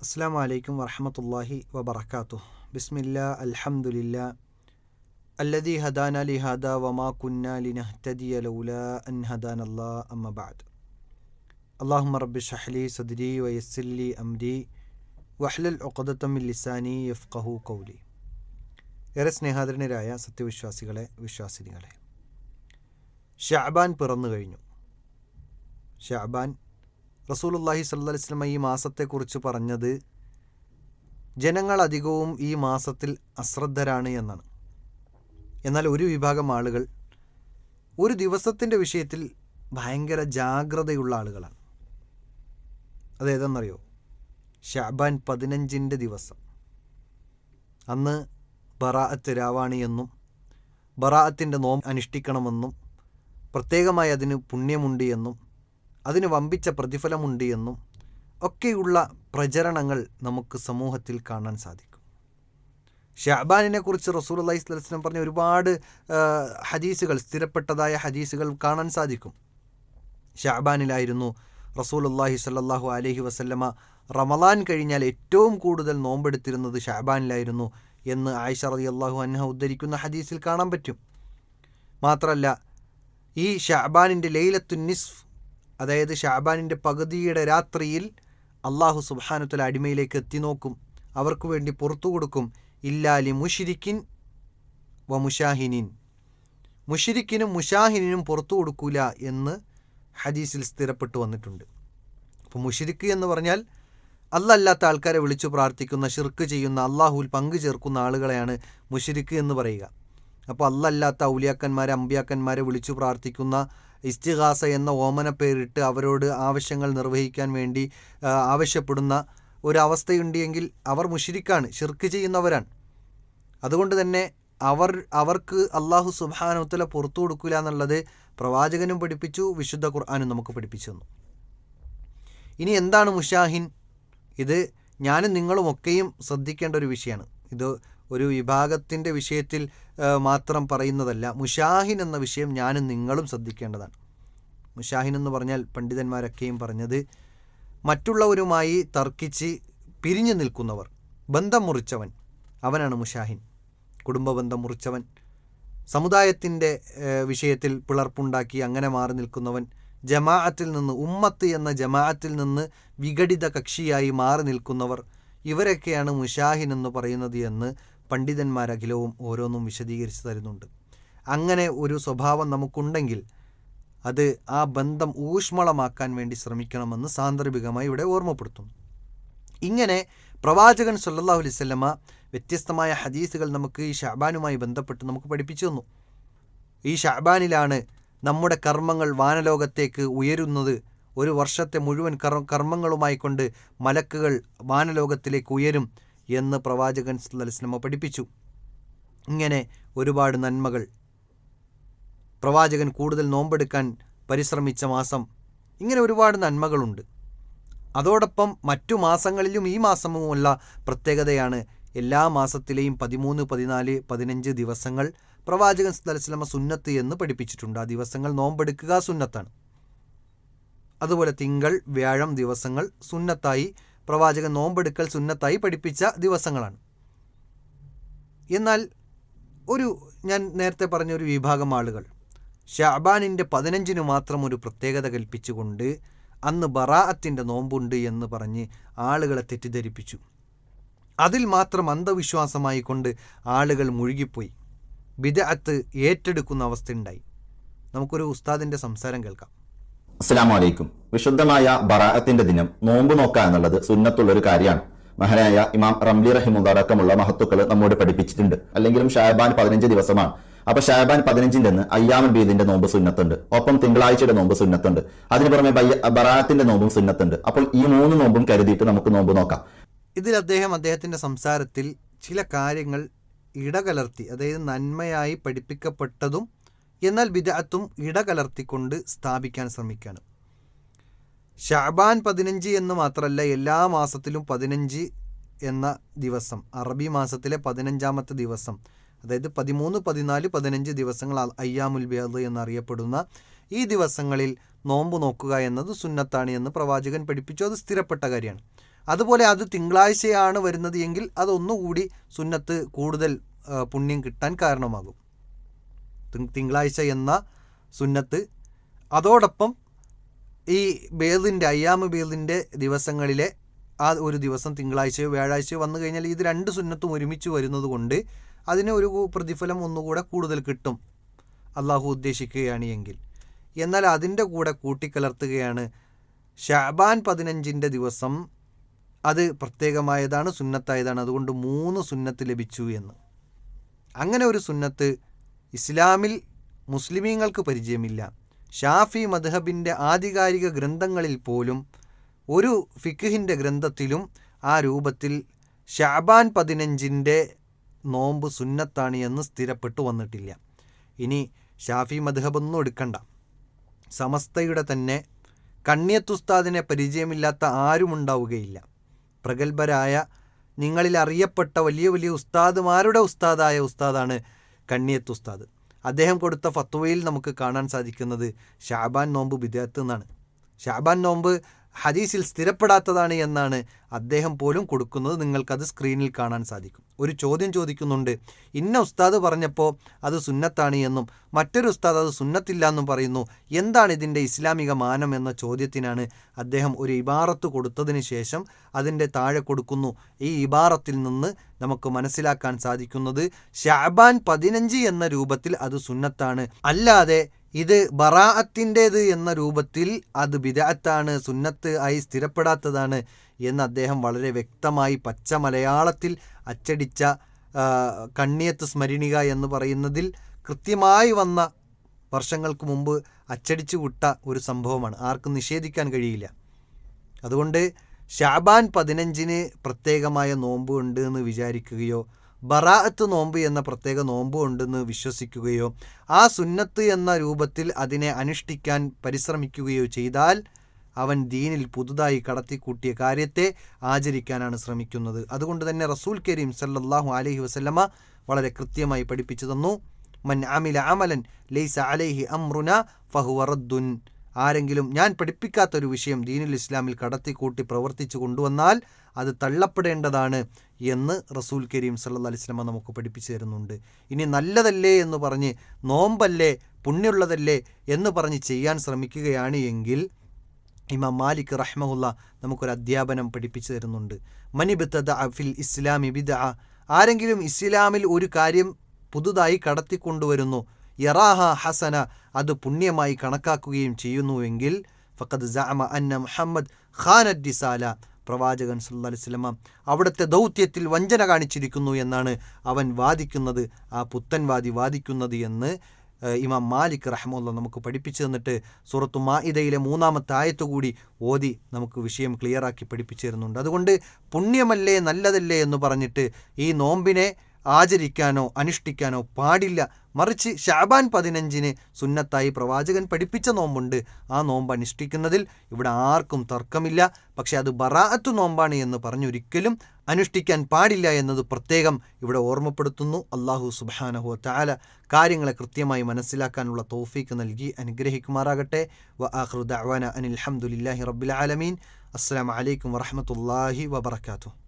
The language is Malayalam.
അസ്സാം വലൈക്കും വറഹമത്തല്ലാഹി വബർക്കാത്തു ബിസ്മില്ല അൽഹംദുലില്ല അല്ലദി ഹദാന ലി ഹദ വമാ കുന്ന ലിനഹ്തദിയ ലൗല അൻ ഹദാന അല്ലാ അമ്മ ബഅദ്. അള്ളാഹുമ്മ റബ്ബി ഷഹ്ലി സദ്രി വയസ്സില്ലി അംരി വഹ്ലൽ ഒക്കദത്തമ്മിൽ ലിസാനി യഫ്കഹു കൗലി ഏറെ സ്നേഹാദരനരായ സത്യവിശ്വാസികളെ വിശ്വാസിനികളെ. ഷാബാൻ പിറന്നു കഴിഞ്ഞു. ഷാബാൻ റസൂലുല്ലാഹി അലൈഹി വസല്ലം ഈ മാസത്തെക്കുറിച്ച് പറഞ്ഞത് ജനങ്ങൾ അധികവും ഈ മാസത്തിൽ അശ്രദ്ധരാണ് എന്നാണ്. എന്നാൽ ഒരു വിഭാഗം ആളുകൾ ഒരു ദിവസത്തിന്റെ വിഷയത്തിൽ ഭയങ്കര ജാഗ്രതയുള്ള ആളുകളാണ്. അതേതെന്നറിയോ ഷാബാൻ പതിനഞ്ചിന്റെ ദിവസം. അന്ന് ബറാഅത്ത് രാവാണി എന്നും ബറാഅത്തിന്റെ നോം അനുഷ്ഠിക്കണമെന്നും പ്രത്യേകമായി അതിന് പുണ്യമുണ്ട് എന്നും അതിന് വമ്പിച്ച പ്രതിഫലമുണ്ട് എന്നും ഒക്കെയുള്ള പ്രചരണങ്ങൾ നമുക്ക് സമൂഹത്തിൽ കാണാൻ സാധിക്കും. ഷാബാനിനെ കുറിച്ച് റസൂൽ അള്ളഹി സ്വലം പറഞ്ഞ ഒരുപാട് ഹദീസുകൾ സ്ഥിരപ്പെട്ടതായ ഹദീസുകൾ കാണാൻ സാധിക്കും. ഷാബാനിലായിരുന്നു റസൂൽ അള്ളാഹി സല്ലാഹു അലഹി വസല്ലമ റമലാൻ കഴിഞ്ഞാൽ ഏറ്റവും കൂടുതൽ നോമ്പെടുത്തിരുന്നത് ഷാബാനിലായിരുന്നു എന്ന് ആയിഷ റതി അള്ളാഹു അൻഹ ഉദ്ധരിക്കുന്ന ഹദീസിൽ കാണാൻ പറ്റും. മാത്രമല്ല ഈ ഷാബാനിന്റെ ലൈലത്തു നിസ്ഫ് അതായത് ഷാബാനിന്റെ പകുതിയുടെ രാത്രിയിൽ അള്ളാഹു സുബാനുത്തല അടിമയിലേക്ക് എത്തി നോക്കും. അവർക്ക് വേണ്ടി പുറത്തു കൊടുക്കും. ഇല്ലാലി മുഷിരിക്കിൻ വ മുഷാഹിനിൻ. മുഷിരിക്കിനും മുഷാഹിനും പുറത്തു കൊടുക്കൂല എന്ന് ഹദീസിൽ സ്ഥിരപ്പെട്ടു വന്നിട്ടുണ്ട്. അപ്പോൾ മുഷിരിക്ക് എന്ന് പറഞ്ഞാൽ അല്ലല്ലാത്ത ആൾക്കാരെ വിളിച്ചു പ്രാർത്ഥിക്കുന്ന ഷിർക്ക് ചെയ്യുന്ന അള്ളാഹുൽ പങ്കു ചേർക്കുന്ന ആളുകളെയാണ് മുഷിരിക്ക് എന്ന് പറയുക. അപ്പോൾ അല്ലല്ലാത്ത ഔലിയാക്കന്മാരെ അമ്പിയാക്കന്മാരെ വിളിച്ചു പ്രാർത്ഥിക്കുന്ന ഇസ്തിഹാസ എന്ന ഓമന പേരിട്ട് അവരോട് ആവശ്യങ്ങൾ നിർവഹിക്കാൻ വേണ്ടി ആവശ്യപ്പെടുന്ന ഒരവസ്ഥയുണ്ടെങ്കിൽ അവർ മുഷിരിക്കാണ് ഷിർക്ക് ചെയ്യുന്നവരാണ്. അതുകൊണ്ട് തന്നെ അവർ അവർക്ക് അള്ളാഹു സുബാനുത്തല പുറത്തു കൊടുക്കില്ല എന്നുള്ളത് പ്രവാചകനും പഠിപ്പിച്ചു വിശുദ്ധ ഖുർആാനും നമുക്ക് പഠിപ്പിച്ചു തന്നു. ഇനി എന്താണ് മുഷാഹിൻ? ഇത് ഞാനും നിങ്ങളും ഒക്കെയും ശ്രദ്ധിക്കേണ്ട ഒരു വിഷയമാണ്. ഇത് ഒരു വിഭാഗത്തിന്റെ വിഷയത്തിൽ മാത്രം പറയുന്നതല്ല മുഷാഹിൻ എന്ന വിഷയം ഞാനും നിങ്ങളും ശ്രദ്ധിക്കേണ്ടതാണ്. മുഷാഹിൻ എന്ന് പറഞ്ഞാൽ പണ്ഡിതന്മാരൊക്കെയും പറഞ്ഞത് മറ്റുള്ളവരുമായി തർക്കിച്ച് പിരിഞ്ഞു നിൽക്കുന്നവർ ബന്ധം മുറിച്ചവൻ അവനാണ് മുഷാഹിൻ. കുടുംബ ബന്ധം മുറിച്ചവൻ സമുദായത്തിന്റെ വിഷയത്തിൽ പിളർപ്പുണ്ടാക്കി അങ്ങനെ മാറി നിൽക്കുന്നവൻ ജമാഅത്തിൽ നിന്ന് ഉമ്മത്ത് എന്ന ജമാഅത്തിൽ നിന്ന് വിഘടിത കക്ഷിയായി മാറി നിൽക്കുന്നവർ ഇവരൊക്കെയാണ് മുഷാഹിൻ എന്ന് പറയുന്നത് എന്ന് പണ്ഡിതന്മാരഖിലവും ഓരോന്നും വിശദീകരിച്ച് തരുന്നുണ്ട്. അങ്ങനെ ഒരു സ്വഭാവം നമുക്കുണ്ടെങ്കിൽ അത് ആ ബന്ധം ഊഷ്മളമാക്കാൻ വേണ്ടി ശ്രമിക്കണമെന്ന് സാന്ദർഭികമായി ഇവിടെ ഓർമ്മപ്പെടുത്തുന്നു. ഇങ്ങനെ പ്രവാചകൻ സല്ലാഹു അലൈവല്ലമ്മ വ്യത്യസ്തമായ ഹദീസുകൾ നമുക്ക് ഈ ഷാബാനുമായി ബന്ധപ്പെട്ട് നമുക്ക് പഠിപ്പിച്ചു തന്നു. ഈ ഷാബാനിലാണ് നമ്മുടെ കർമ്മങ്ങൾ വാനലോകത്തേക്ക് ഉയരുന്നത് ഒരു വർഷത്തെ മുഴുവൻ കർ കർമ്മങ്ങളുമായി കൊണ്ട് മലക്കുകൾ വാനലോകത്തിലേക്ക് ഉയരും. എന്ന് പ്രവാചകൻ സല്ലല്ലാഹു പഠിപ്പിച്ചു. ഇങ്ങനെ ഒരുപാട് നന്മകൾ. പ്രവാചകൻ കൂടുതൽ നോമ്പെടുക്കാൻ പരിശ്രമിച്ച മാസം ഇങ്ങനെ ഒരുപാട് നന്മകളുണ്ട്. അതോടൊപ്പം മറ്റു മാസങ്ങളിലും ഈ മാസമുമുള്ള പ്രത്യേകതയാണ്. എല്ലാ മാസത്തിലെയും പതിമൂന്ന് പതിനാല് പതിനഞ്ച് ദിവസങ്ങൾ പ്രവാചകൻ സ്ഥലസ്ലമ സുന്നത്ത് എന്ന് പഠിപ്പിച്ചിട്ടുണ്ട്. ആ ദിവസങ്ങൾ നോമ്പെടുക്കുക സുന്നത്താണ്. അതുപോലെ തിങ്കൾ വ്യാഴം ദിവസങ്ങൾ സുന്നത്തായി പ്രവാചകൻ നോമ്പെടുക്കൽ സുന്നത്തായി പഠിപ്പിച്ച ദിവസങ്ങളാണ്. എന്നാൽ ഒരു ഞാൻ നേരത്തെ പറഞ്ഞ ഒരു വിഭാഗം ആളുകൾ ഷാബാനിന്റെ പതിനഞ്ചിന് മാത്രം ഒരു പ്രത്യേകത കൽപ്പിച്ചുകൊണ്ട് അന്ന് ബറാഅത്തിന്റെ നോമ്പുണ്ട് എന്ന് പറഞ്ഞ് ആളുകളെ തെറ്റിദ്ധരിപ്പിച്ചു. അതിൽ മാത്രം അന്ധവിശ്വാസമായി കൊണ്ട് ആളുകൾ മുഴുകിപ്പോയി. ബിദഅത്ത് ഏറ്റെടുക്കുന്ന അവസ്ഥയുണ്ടായി. നമുക്കൊരു ഉസ്താദിന്റെ സംസാരം കേൾക്കാം. അസ്സാം വലൈക്കും വിശുദ്ധമായ ബറാഅത്തിന്റെ ദിനം നോമ്പ് നോക്കുക എന്നുള്ളത് സുന്നത്തുള്ള ഒരു കാര്യമാണ്. മഹനായ ഇമാം റംലി റഹിമുള്ള അടക്കമുള്ള മഹത്തുക്കൾ നമ്മോട് പഠിപ്പിച്ചിട്ടുണ്ട്. അല്ലെങ്കിലും ഷാബാൻ പതിനഞ്ച് ദിവസമാണ്. അപ്പൊ ഷാബാൻ പതിനഞ്ചിന്റെ അന്ന് അയ്യാമൻ ബീദിന്റെ നോമ്പ് സുന്നത്തുണ്ട്. ഒപ്പം തിങ്കളാഴ്ചയുടെ നോമ്പ് സുന്നത്തുണ്ട്. അതിന് പുറമെ ബറാഅത്തിന്റെ നോമ്പും സുന്നത്തുണ്ട്. അപ്പോൾ ഈ മൂന്ന് നോമ്പും കരുതിയിട്ട് നമുക്ക് നോമ്പ് നോക്കാം. ഇതിൽ അദ്ദേഹം അദ്ദേഹത്തിന്റെ സംസാരത്തിൽ ചില കാര്യങ്ങൾ ഇടകലർത്തി അതായത് നന്മയായി പഠിപ്പിക്കപ്പെട്ടതും എന്നാൽ ബിദഅത്തും ഇടകലർത്തിക്കൊണ്ട് സ്ഥാപിക്കാൻ ശ്രമിക്കുകയാണ് ഷാബാൻ പതിനഞ്ച് എന്ന് മാത്രമല്ല എല്ലാ മാസത്തിലും പതിനഞ്ച് എന്ന ദിവസം അറബി മാസത്തിലെ പതിനഞ്ചാമത്തെ ദിവസം അതായത് പതിമൂന്ന് പതിനാല് പതിനഞ്ച് ദിവസങ്ങൾ അയ്യാമുൽ ബിയാദ് എന്നറിയപ്പെടുന്ന ഈ ദിവസങ്ങളിൽ നോമ്പ് നോക്കുക എന്നത് സുന്നത്താണ് എന്ന് പ്രവാചകൻ പഠിപ്പിച്ചു. അത് സ്ഥിരപ്പെട്ട കാര്യമാണ്. അതുപോലെ അത് തിങ്കളാഴ്ചയാണ് വരുന്നത് എങ്കിൽ അതൊന്നുകൂടി സുന്നത്ത് കൂടുതൽ പുണ്യം കിട്ടാൻ കാരണമാകും. തിങ്കളാഴ്ച എന്ന സുന്നത്ത്. അതോടൊപ്പം ഈ ബേദിന്റെ അയ്യാമ ബേദിന്റെ ദിവസങ്ങളിലെ ആ ഒരു ദിവസം തിങ്കളാഴ്ചയോ വ്യാഴാഴ്ചയോ വന്നു കഴിഞ്ഞാൽ ഇത് രണ്ട് സുന്നത്തും ഒരുമിച്ച് വരുന്നത് കൊണ്ട് അതിന് ഒരു പ്രതിഫലം ഒന്നുകൂടെ കൂടുതൽ കിട്ടും. അള്ളാഹു ഉദ്ദേശിക്കുകയാണ് എങ്കിൽ. എന്നാൽ അതിന്റെ കൂടെ കൂട്ടിക്കലർത്തുകയാണ് ഷാബാൻ പതിനഞ്ചിന്റെ ദിവസം അത് പ്രത്യേകമായതാണ് സുന്നത്തായതാണ്. അതുകൊണ്ട് മൂന്ന് സുന്നത്ത് ലഭിച്ചു എന്ന്. അങ്ങനെ ഒരു സുന്നത്ത് ഇസ്ലാമിൽ മുസ്ലിമീങ്ങൾക്ക് പരിചയമില്ല. ഷാഫി മദ്ഹബിന്റെ ആധികാരിക ഗ്രന്ഥങ്ങളിൽ പോലും ഒരു ഫിഖിന്റെ ഗ്രന്ഥത്തിലും ആ രൂപത്തിൽ ഷാബാൻ പതിനഞ്ചിന്റെ നോമ്പ് സുന്നത്താണ് എന്ന് സ്ഥിരപ്പെട്ടു വന്നിട്ടില്ല. ഇനി ഷാഫി മദ്ഹബൊന്നും എടുക്കണ്ട. സമസ്തയുടെ തന്നെ കണ്ണിയത്തുസ്താദിനെ പരിചയമില്ലാത്ത ആരുമുണ്ടാവുകയില്ല പ്രഗത്ഭരായ നിങ്ങളിൽ അറിയപ്പെട്ട വലിയ വലിയ ഉസ്താദുമാരുടെ ഉസ്താദായ ഉസ്താദാണ് കണ്ണിയത്ത് ഉസ്താദ് അദ്ദേഹം കൊടുത്ത ഫത്വയിൽ നമുക്ക് കാണാൻ സാധിക്കുന്നത് ഷാബാൻ നോമ്പ് ബിദാത്ത് എന്നാണ് ഷാബാൻ നോമ്പ് ഹദീസിൽ സ്ഥിരപ്പെടാത്തതാണ് എന്നാണ് അദ്ദേഹം പോലും കൊടുക്കുന്നത്. നിങ്ങൾക്കത് സ്ക്രീനിൽ കാണാൻ സാധിക്കും. ഒരു ചോദ്യം ചോദിക്കുന്നുണ്ട്. ഇന്ന ഉസ്താദ് പറഞ്ഞപ്പോൾ അത് സുന്നത്താണ് എന്നും മറ്റൊരു ഉസ്താദ് അത് സുന്നത്തില്ല എന്നും പറയുന്നു. എന്താണ് ഇതിന്റെ ഇസ്ലാമിക മാനം എന്ന ചോദ്യത്തിനാണ് അദ്ദേഹം ഒരു ഇബാറത്ത് കൊടുത്തതിന് ശേഷം അതിന്റെ താഴെ കൊടുക്കുന്നു. ഈ ഇബാറത്തിൽ നിന്ന് നമുക്ക് മനസ്സിലാക്കാൻ സാധിക്കുന്നത് ഷാബാൻ പതിനഞ്ച് എന്ന രൂപത്തിൽ അത് സുന്നത്താണ്. അല്ലാതെ ഇത് ബറാഅത്തിന്റേത് എന്ന രൂപത്തിൽ അത് ബിദാത്താണ് സുന്നത്ത് ആയി സ്ഥിരപ്പെടാത്തതാണ് എന്ന് അദ്ദേഹം വളരെ വ്യക്തമായി പച്ച മലയാളത്തിൽ അച്ചടിച്ച കണ്ണിയത്ത് സ്മരണിക എന്ന് പറയുന്നതിൽ കൃത്യമായി വന്ന വർഷങ്ങൾക്ക് മുമ്പ് അച്ചടിച്ചു വിട്ട ഒരു സംഭവമാണ്. ആർക്കും നിഷേധിക്കാൻ കഴിയില്ല. അതുകൊണ്ട് ഷാബാൻ പതിനഞ്ചിന് പ്രത്യേകമായ നോമ്പ് ഉണ്ട് എന്ന് വിചാരിക്കുകയോ ബറാഅത്ത് നോമ്പ് എന്ന പ്രത്യേക നോമ്പ് ഉണ്ടെന്ന് വിശ്വസിക്കുകയോ ആ സുന്നത്ത് എന്ന രൂപത്തിൽ അതിനെ അനുഷ്ഠിക്കാൻ പരിശ്രമിക്കുകയോ ചെയ്താൽ അവൻ ദീനിൽ പുതുതായി കടത്തിക്കൂട്ടിയ കാര്യത്തെ ആചരിക്കാനാണ് ശ്രമിക്കുന്നത്. അതുകൊണ്ട് തന്നെ റസൂൽ കരീം സല്ലാഹു അലഹി വസല്ലമ വളരെ കൃത്യമായി പഠിപ്പിച്ചു തന്നു മൻ അമില അമലൻ ലൈസ അലൈഹി അമ്രുന ഫഹുവ റദ്ദുൻ. ആരെങ്കിലും ഞാൻ പഠിപ്പിക്കാത്തൊരു വിഷയം ദീനുൽ ഇസ്ലാമിൽ കടത്തിക്കൂട്ടി പ്രവർത്തിച്ചു കൊണ്ടുവന്നാൽ അത് തള്ളപ്പെടേണ്ടതാണ് എന്ന് റസൂൽ കരീം സല്ല അലിസ്ലമ നമുക്ക് പഠിപ്പിച്ചു തരുന്നുണ്ട്. ഇനി നല്ലതല്ലേ എന്ന് പറഞ്ഞ് നോമ്പല്ലേ പുണ്യമുള്ളതല്ലേ എന്ന് പറഞ്ഞ് ചെയ്യാൻ ശ്രമിക്കുകയാണ് എങ്കിൽ ഇമാം മാലിക് റഹ്മുള്ള നമുക്കൊരു അധ്യാപനം പഠിപ്പിച്ചു തരുന്നുണ്ട്. മനിബിത്തദ അഫിൽ ഇസ്ലാമി ബിദ ആരെങ്കിലും ഇസ്ലാമിൽ ഒരു കാര്യം പുതുതായി കടത്തിക്കൊണ്ടുവരുന്നു യറാഹ ഹസന അത് പുണ്യമായി കണക്കാക്കുകയും ചെയ്യുന്നുവെങ്കിൽ ഫക്കത് ജാമ അന്ന മുഹമ്മദ് ഖാനഡ് ഡിസാല പ്രവാചകൻ സുല്ലാസ്ലമ അവിടുത്തെ ദൗത്യത്തിൽ വഞ്ചന കാണിച്ചിരിക്കുന്നു എന്നാണ് അവൻ വാദിക്കുന്നത്. ആ പുത്തൻവാദി വാദിക്കുന്നത് എന്ന് ഇമാം മാലിക് റഹ്മുല്ല നമുക്ക് പഠിപ്പിച്ചു തന്നിട്ട് സൂറത്തു മാഇദയിലെ മൂന്നാമത്തെ ആയത്ത് കൂടി ഓതി നമുക്ക് വിഷയം ക്ലിയറാക്കി പഠിപ്പിച്ചു തരുന്നുണ്ട്. അതുകൊണ്ട് പുണ്യമല്ലേ നല്ലതല്ലേ എന്ന് പറഞ്ഞിട്ട് ഈ നോമ്പിനെ ആചരിക്കാനോ അനുഷ്ഠിക്കാനോ പാടില്ല. മറിച്ച് ഷാബാൻ പതിനഞ്ചിന് സുന്നത്തായി പ്രവാചകൻ പഠിപ്പിച്ച നോമ്പുണ്ട്. ആ നോമ്പ് അനുഷ്ഠിക്കുന്നതിൽ ഇവിടെ ആർക്കും തർക്കമില്ല. പക്ഷെ അത് ബറാഅത്ത് നോമ്പാണ് എന്ന് പറഞ്ഞൊരിക്കലും അനുഷ്ഠിക്കാൻ പാടില്ല എന്നത് പ്രത്യേകം ഇവിടെ ഓർമ്മപ്പെടുത്തുന്നു. അള്ളാഹു സുബാനഹു താല കാര്യങ്ങളെ കൃത്യമായി മനസ്സിലാക്കാനുള്ള തോഫീക്ക് നൽകി അനുഗ്രഹിക്കുമാറാകട്ടെ. വ ആഖിറു ദഅ്വാന അനിൽ ഹംദുലില്ലാഹി റബ്ബിൽ ആലമീൻ. അസ്സലാമു അലൈക്കും വറഹ്മത്തുള്ളാഹി വബറകാതുഹു.